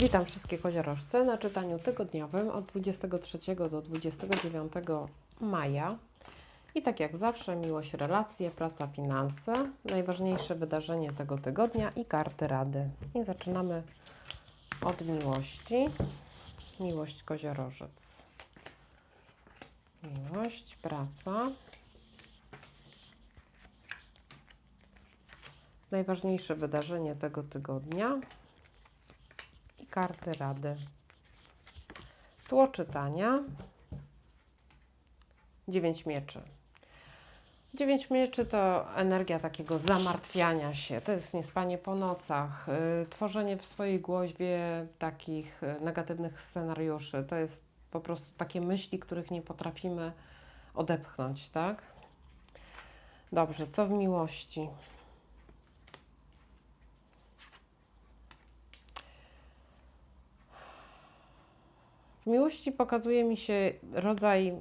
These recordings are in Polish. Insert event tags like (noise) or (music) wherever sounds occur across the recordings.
Witam wszystkie koziorożce na czytaniu tygodniowym od 23 do 29 maja. I tak jak zawsze, miłość, relacje, praca, finanse, najważniejsze wydarzenie tego tygodnia i karty rady. I zaczynamy od miłości. Miłość koziorożec. Miłość, praca. Najważniejsze wydarzenie tego tygodnia karty rady. Tło czytania. Dziewięć mieczy. Dziewięć mieczy to energia takiego zamartwiania się, to jest niespanie po nocach, y, tworzenie w swojej głowie takich y, negatywnych scenariuszy. To jest po prostu takie myśli, których nie potrafimy odepchnąć, tak? Dobrze, co w miłości? W miłości pokazuje mi się rodzaj e,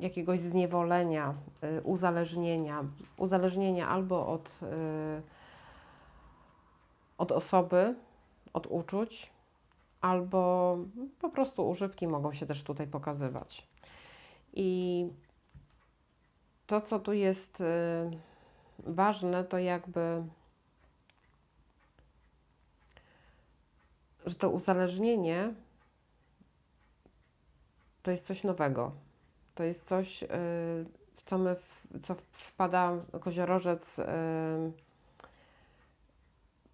jakiegoś zniewolenia, e, uzależnienia. Uzależnienia albo od, e, od osoby, od uczuć, albo po prostu używki mogą się też tutaj pokazywać. I to, co tu jest e, ważne, to jakby, że to uzależnienie to jest coś nowego. To jest coś, yy, w co my, co wpada koziorożec yy,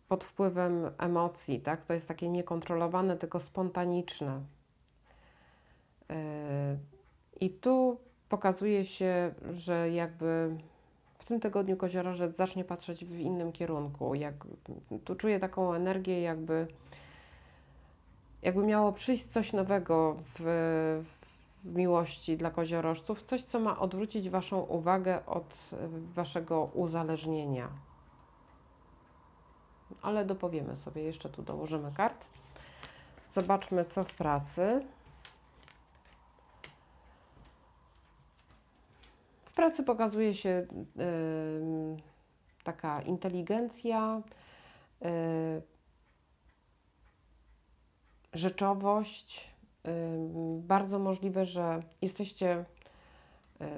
pod wpływem emocji, tak? To jest takie niekontrolowane, tylko spontaniczne. Yy, I tu pokazuje się, że jakby w tym tygodniu koziorożec zacznie patrzeć w innym kierunku. Jak, tu czuję taką energię, jakby jakby miało przyjść coś nowego w, w miłości dla koziorożców, coś, co ma odwrócić Waszą uwagę od Waszego uzależnienia. Ale dopowiemy sobie, jeszcze tu dołożymy kart. Zobaczmy, co w pracy. W pracy pokazuje się yy, taka inteligencja, yy, rzeczowość. Bardzo możliwe, że jesteście y,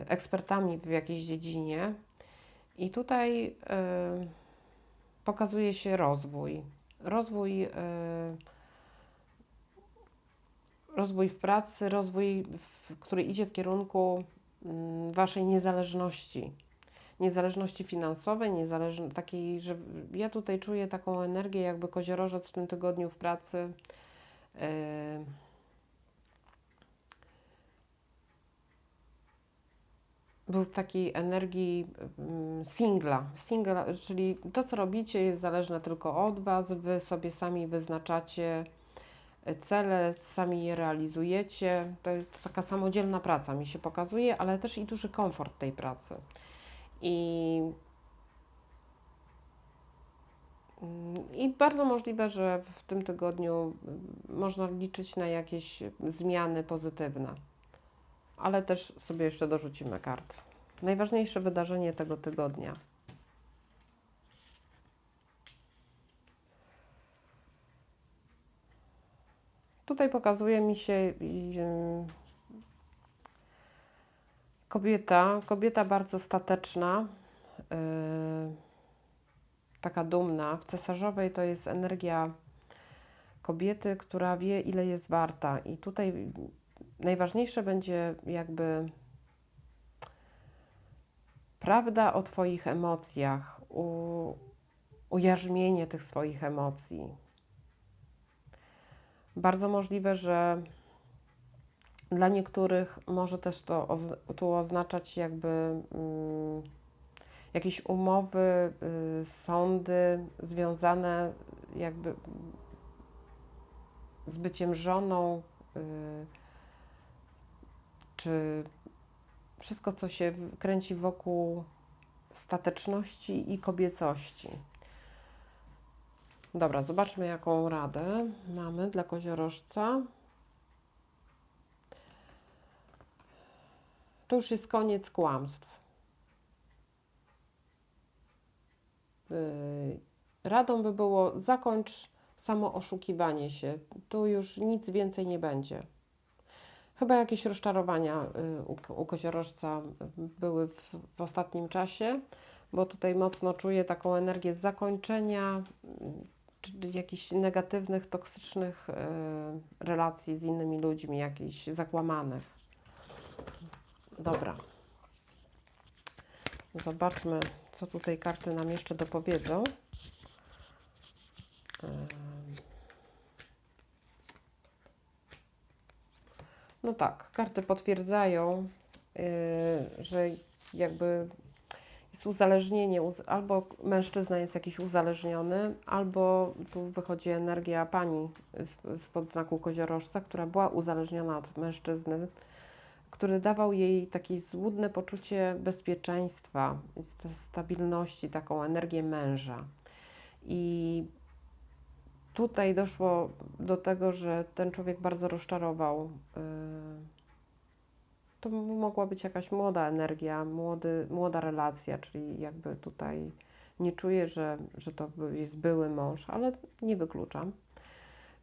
ekspertami w jakiejś dziedzinie i tutaj y, pokazuje się rozwój. Rozwój, y, rozwój w pracy, rozwój, który idzie w kierunku Waszej niezależności. Niezależności finansowej, niezależności takiej, że ja tutaj czuję taką energię, jakby koziorożec w tym tygodniu w pracy był w takiej energii singla. singla. Czyli to, co robicie, jest zależne tylko od Was. Wy sobie sami wyznaczacie cele, sami je realizujecie. To jest taka samodzielna praca, mi się pokazuje, ale też i duży komfort tej pracy. I I bardzo możliwe, że w tym tygodniu można liczyć na jakieś zmiany pozytywne. Ale też sobie jeszcze dorzucimy kart. Najważniejsze wydarzenie tego tygodnia. Tutaj pokazuje mi się kobieta, kobieta bardzo stateczna. Yy, taka dumna. W cesarzowej to jest energia kobiety, która wie, ile jest warta. I tutaj najważniejsze będzie jakby prawda o Twoich emocjach, u, ujarzmienie tych swoich emocji. Bardzo możliwe, że dla niektórych może też to oz tu oznaczać jakby. Mm, jakieś umowy, y, sądy związane jakby z byciem żoną, y, czy wszystko, co się kręci wokół stateczności i kobiecości. Dobra, zobaczmy, jaką radę mamy dla koziorożca. To już jest koniec kłamstw. Y, radą by było zakończ samo oszukiwanie się. Tu już nic więcej nie będzie. Chyba jakieś rozczarowania y, u, u koziorożca były w, w ostatnim czasie, bo tutaj mocno czuję taką energię zakończenia, y, jakichś negatywnych, toksycznych y, relacji z innymi ludźmi, jakichś zakłamanych. Dobra. Zobaczmy, co tutaj karty nam jeszcze dopowiedzą. No tak, karty potwierdzają, yy, że jakby jest uzależnienie, uz- albo mężczyzna jest jakiś uzależniony, albo tu wychodzi energia pani z- spod znaku koziorożca, która była uzależniona od mężczyzny, który dawał jej takie złudne poczucie bezpieczeństwa, st- stabilności, taką energię męża. I tutaj doszło do tego, że ten człowiek bardzo rozczarował. yy, To mogła być jakaś młoda energia, młody, młoda relacja, czyli jakby tutaj nie czuję, że, że to jest były mąż, ale nie wykluczam.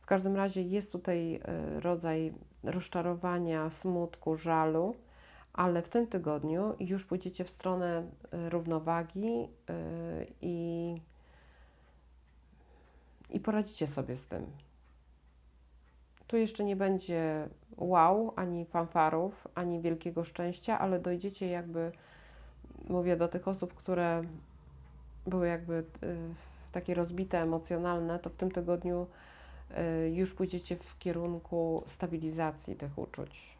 W każdym razie jest tutaj yy, rodzaj rozczarowania, smutku, żalu, ale w tym tygodniu już pójdziecie w stronę yy, równowagi yy, i i poradzicie sobie z tym. Tu jeszcze nie będzie wow, ani fanfarów, ani wielkiego szczęścia, ale dojdziecie jakby, mówię do tych osób, które były jakby y, takie rozbite emocjonalne, to w tym tygodniu y, już pójdziecie w kierunku stabilizacji tych uczuć.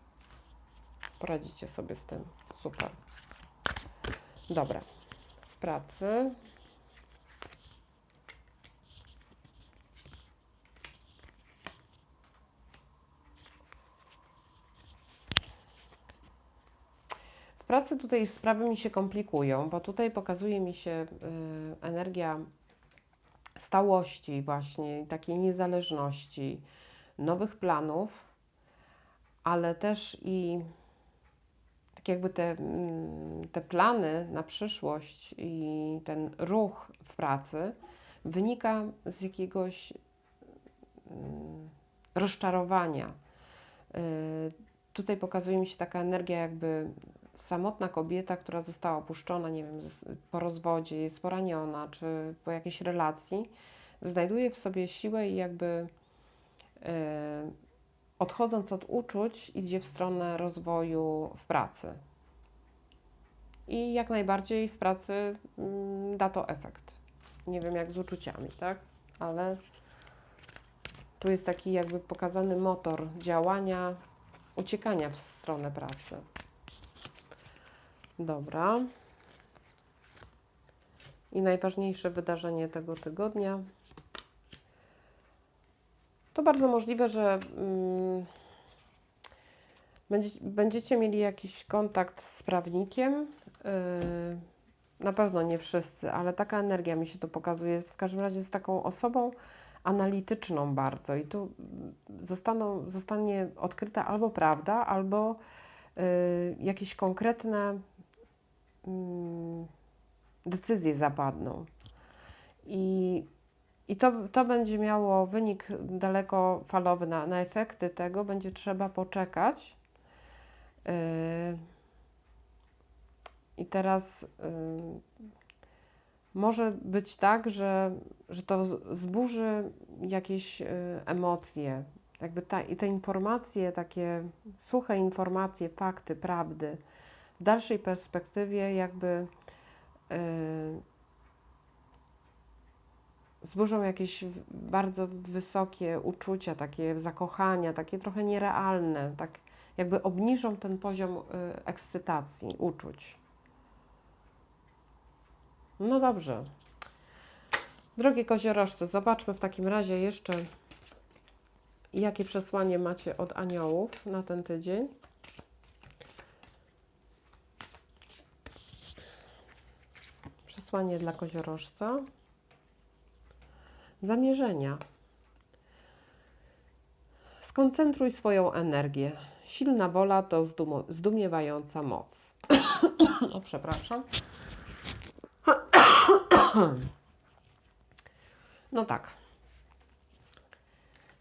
Poradzicie sobie z tym. Super. Dobra. W pracy. Pracy tutaj sprawy mi się komplikują, bo tutaj pokazuje mi się y, energia stałości, właśnie takiej niezależności, nowych planów, ale też i tak jakby te, mm, te plany na przyszłość i ten ruch w pracy wynika z jakiegoś mm, rozczarowania. Y, Tutaj pokazuje mi się taka energia, jakby samotna kobieta, która została opuszczona, nie wiem, po rozwodzie, jest poraniona, czy po jakiejś relacji, znajduje w sobie siłę i jakby e, odchodząc od uczuć, idzie w stronę rozwoju w pracy. I jak najbardziej w pracy mm, da to efekt. Nie wiem jak z uczuciami, tak? Ale tu jest taki jakby pokazany motor działania, uciekania w stronę pracy. Dobra. I najważniejsze wydarzenie tego tygodnia. To bardzo możliwe, że mm, będzie, będziecie mieli jakiś kontakt z prawnikiem. Yy, na pewno nie wszyscy, ale taka energia mi się to pokazuje. W każdym razie z taką osobą analityczną bardzo. I tu zostaną, zostanie odkryta albo prawda, albo y, jakieś konkretne decyzje zapadną. I, i to, to będzie miało wynik dalekofalowy. Na, na efekty tego będzie trzeba poczekać. Y, I teraz y, może być tak, że, że to zburzy jakieś y, emocje. Jakby ta, i te informacje, takie suche informacje, fakty, prawdy, w dalszej perspektywie jakby y, zburzą jakieś bardzo wysokie uczucia, takie zakochania, takie trochę nierealne, tak jakby obniżą ten poziom y, ekscytacji, uczuć. No dobrze. Drogie koziorożce, zobaczmy w takim razie jeszcze, jakie przesłanie macie od aniołów na ten tydzień. Przesłanie dla koziorożca. Zamierzenia. Skoncentruj swoją energię. Silna wola to zdumo- zdumiewająca moc. (coughs) o, przepraszam. (coughs) No tak.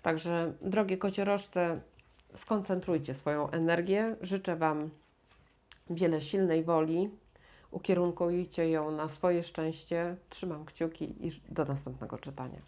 Także, drogie kociorożce, skoncentrujcie swoją energię. Życzę Wam wiele silnej woli. Ukierunkujcie ją na swoje szczęście. Trzymam kciuki i do następnego czytania.